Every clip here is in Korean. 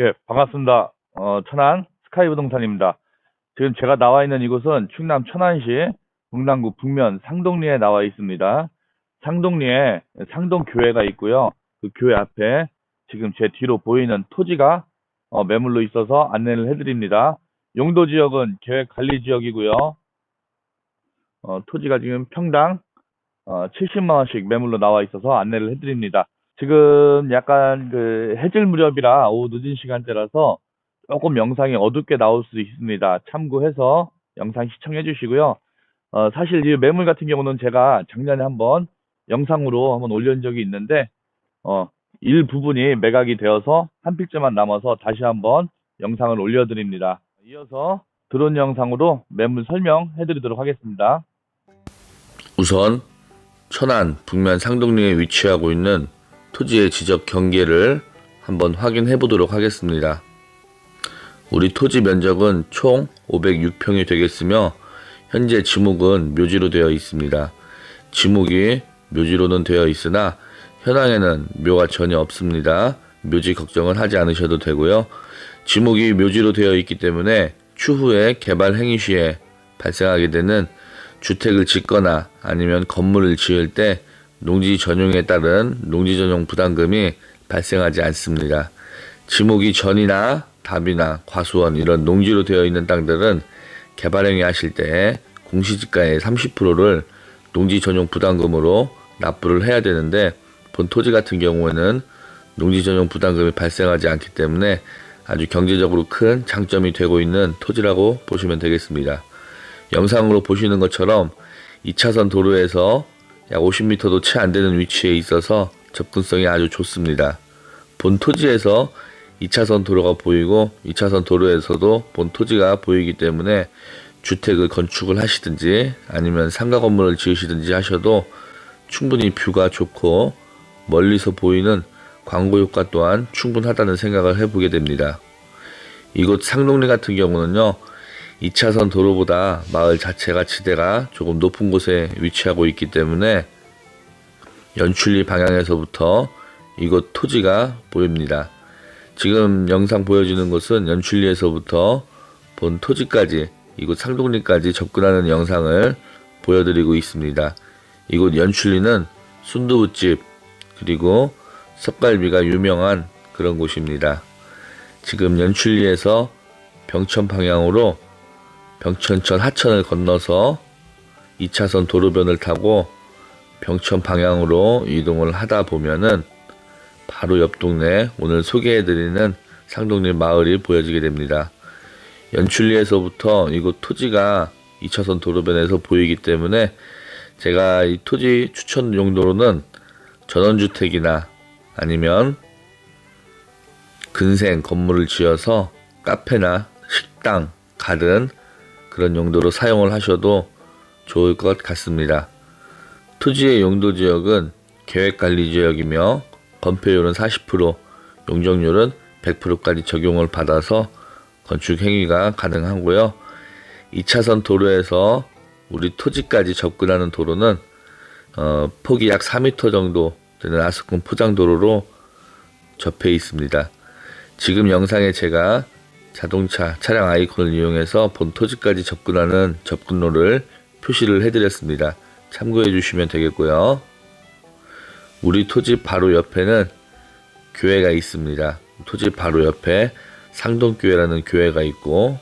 예, 반갑습니다. 어, 천안 스카이 부동산입니다. 지금 제가 나와 있는 이곳은 충남 천안시 동남구 북면 상동리에 나와 있습니다. 상동리에 상동교회가 있고요. 그 교회 앞에 지금 제 뒤로 보이는 토지가 어, 매물로 있어서 안내를 해드립니다. 용도 지역은 계획 관리 지역이고요. 어, 토지가 지금 평당 어, 70만 원씩 매물로 나와 있어서 안내를 해드립니다. 지금 약간 그 해질 무렵이라 오후 늦은 시간대라서 조금 영상이 어둡게 나올 수 있습니다. 참고해서 영상 시청해 주시고요. 어, 사실 이 매물 같은 경우는 제가 작년에 한번 영상으로 한번 올린 적이 있는데 어, 일부분이 매각이 되어서 한 필지만 남아서 다시 한번 영상을 올려드립니다. 이어서 드론 영상으로 매물 설명해 드리도록 하겠습니다. 우선 천안 북면 상동리에 위치하고 있는 토지의 지적 경계를 한번 확인해 보도록 하겠습니다. 우리 토지 면적은 총 506평이 되겠으며 현재 지목은 묘지로 되어 있습니다. 지목이 묘지로는 되어 있으나 현황에는 묘가 전혀 없습니다. 묘지 걱정을 하지 않으셔도 되고요. 지목이 묘지로 되어 있기 때문에 추후에 개발 행위 시에 발생하게 되는 주택을 짓거나 아니면 건물을 지을 때 농지 전용에 따른 농지 전용 부담금이 발생하지 않습니다. 지목이 전이나 답이나 과수원 이런 농지로 되어 있는 땅들은 개발 행위 하실 때 공시지가의 30%를 농지 전용 부담금으로 납부를 해야 되는데 본 토지 같은 경우에는 농지 전용 부담금이 발생하지 않기 때문에 아주 경제적으로 큰 장점이 되고 있는 토지라고 보시면 되겠습니다. 영상으로 보시는 것처럼 2차선 도로에서 약 50m도 채 안 되는 위치에 있어서 접근성이 아주 좋습니다. 본 토지에서 2차선 도로가 보이고 2차선 도로에서도 본 토지가 보이기 때문에 주택을 건축을 하시든지 아니면 상가 건물을 지으시든지 하셔도 충분히 뷰가 좋고 멀리서 보이는 광고 효과 또한 충분하다는 생각을 해보게 됩니다. 이곳 상동리 같은 경우는요, 2차선 도로보다 마을 자체가 지대가 조금 높은 곳에 위치하고 있기 때문에 연출리 방향에서부터 이곳 토지가 보입니다. 지금 영상 보여주는 곳은 연출리에서부터 본 토지까지 이곳 상동리까지 접근하는 영상을 보여드리고 있습니다. 이곳 연출리는 순두부집 그리고 섭갈비가 유명한 그런 곳입니다. 지금 연출리에서 병천 방향으로 병천천 하천을 건너서 2차선 도로변을 타고 병천 방향으로 이동을 하다 보면은 바로 옆 동네 오늘 소개해드리는 상동리 마을이 보여지게 됩니다. 연출리에서부터 이곳 토지가 2차선 도로변에서 보이기 때문에 제가 이 토지 추천 용도로는 전원주택이나 아니면 근생 건물을 지어서 카페나 식당, 가든 그런 용도로 사용을 하셔도 좋을 것 같습니다. 토지의 용도 지역은 계획관리 지역이며 건폐율은 40%, 용적률은 100%까지 적용을 받아서 건축 행위가 가능하고요. 2차선 도로에서 우리 토지까지 접근하는 도로는 어, 폭이 약 4m 정도 되는 아스콘 포장도로로 접해 있습니다. 지금 영상에 제가 자동차 차량 아이콘을 이용해서 본 토지까지 접근하는 접근로를 표시를 해드렸습니다. 참고해 주시면 되겠고요. 우리 토지 바로 옆에는 교회가 있습니다. 토지 바로 옆에 상동교회라는 교회가 있고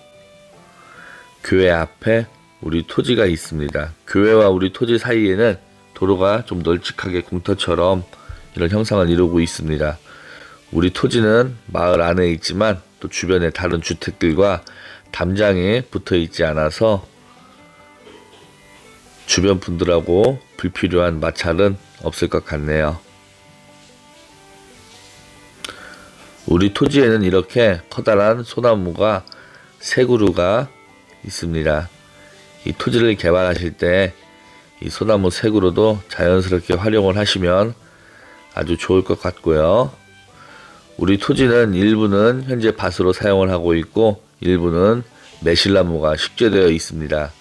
교회 앞에 우리 토지가 있습니다. 교회와 우리 토지 사이에는 도로가 좀 널찍하게 공터처럼 이런 형상을 이루고 있습니다. 우리 토지는 마을 안에 있지만 또 주변에 다른 주택들과 담장에 붙어 있지 않아서 주변 분들하고 불필요한 마찰은 없을 것 같네요. 우리 토지에는 이렇게 커다란 소나무가 세 그루가 있습니다. 이 토지를 개발하실 때 이 소나무 세 그루도 자연스럽게 활용을 하시면 아주 좋을 것 같고요. 우리 토지는 일부는 현재 밭으로 사용을 하고 있고 일부는 매실나무가 식재되어 있습니다.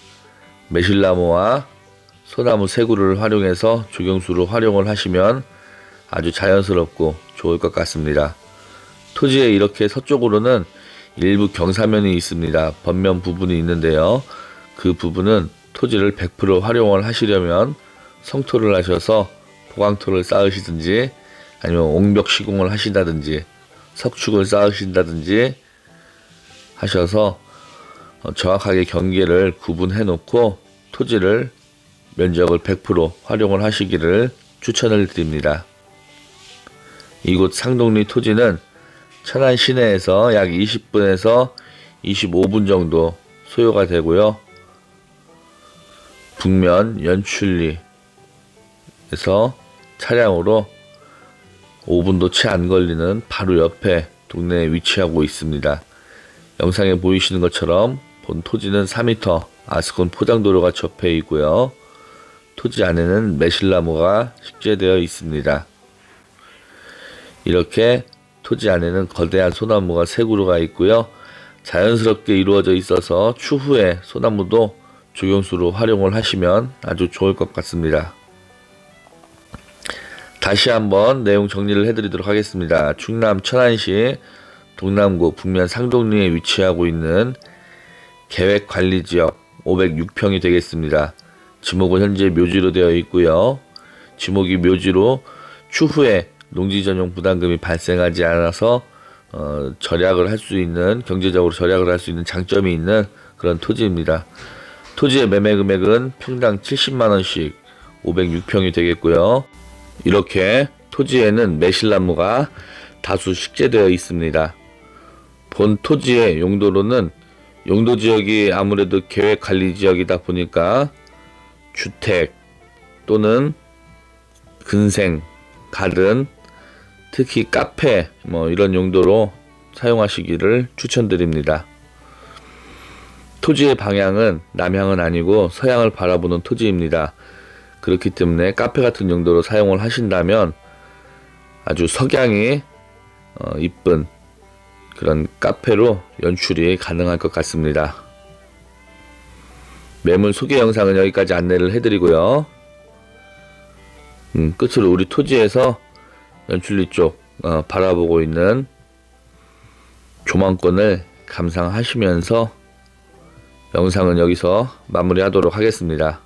매실나무와 소나무 세 그루를 활용해서 조경수로 활용을 하시면 아주 자연스럽고 좋을 것 같습니다. 토지의 이렇게 서쪽으로는 일부 경사면이 있습니다. 번면 부분이 있는데요. 그 부분은 토지를 100% 활용을 하시려면 성토를 하셔서 보강토를 쌓으시든지 아니면 옹벽 시공을 하신다든지 석축을 쌓으신다든지 하셔서 어, 정확하게 경계를 구분해 놓고 토지를 면적을 100% 활용을 하시기를 추천을 드립니다. 이곳 상동리 토지는 천안 시내에서 약 20분에서 25분 정도 소요가 되고요. 북면 연출리에서 차량으로 5분도 채 안 걸리는 바로 옆에 동네에 위치하고 있습니다. 영상에 보이시는 것처럼 본 토지는 4m 아스콘 포장도로가 접해 있고요. 토지 안에는 매실나무가 식재되어 있습니다. 이렇게 토지 안에는 거대한 소나무가 세 그루가 있고요. 자연스럽게 이루어져 있어서 추후에 소나무도 조경수로 활용을 하시면 아주 좋을 것 같습니다. 다시 한번 내용 정리를 해드리도록 하겠습니다. 충남 천안시 동남구 북면 상동리에 위치하고 있는 계획관리지역 506평이 되겠습니다. 지목은 현재 묘지로 되어 있고요. 지목이 묘지로 추후에 농지 전용 부담금이 발생하지 않아서 어, 절약을 할 수 있는 경제적으로 절약을 할 수 있는 장점이 있는 그런 토지입니다. 토지의 매매 금액은 평당 70만 원씩 506평이 되겠고요. 이렇게 토지에는 매실나무가 다수 식재되어 있습니다. 본 토지의 용도로는 용도 지역이 아무래도 계획 관리 지역이다 보니까 주택 또는 근생, 가든, 특히 카페 뭐 이런 용도로 사용하시기를 추천드립니다. 토지의 방향은 남향은 아니고 서향을 바라보는 토지입니다. 그렇기 때문에 카페 같은 용도로 사용을 하신다면 아주 석양이 어, 이쁜 그런 카페로 연출이 가능할 것 같습니다. 매물 소개 영상은 여기까지 안내를 해드리고요. 음, 끝으로 우리 토지에서 연출리 쪽 어, 바라보고 있는 조망권을 감상하시면서 영상은 여기서 마무리하도록 하겠습니다.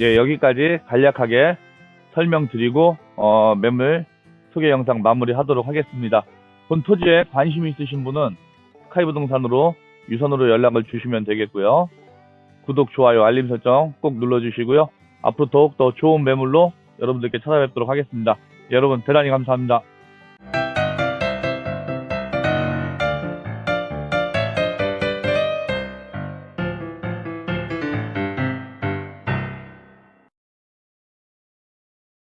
예, 여기까지 간략하게 설명드리고 어, 매물 소개 영상 마무리하도록 하겠습니다. 본 토지에 관심 있으신 분은 스카이 부동산으로 유선으로 연락을 주시면 되겠고요. 구독, 좋아요, 알림 설정 꼭 눌러주시고요. 앞으로 더욱더 좋은 매물로 여러분들께 찾아뵙도록 하겠습니다. 여러분 대단히 감사합니다.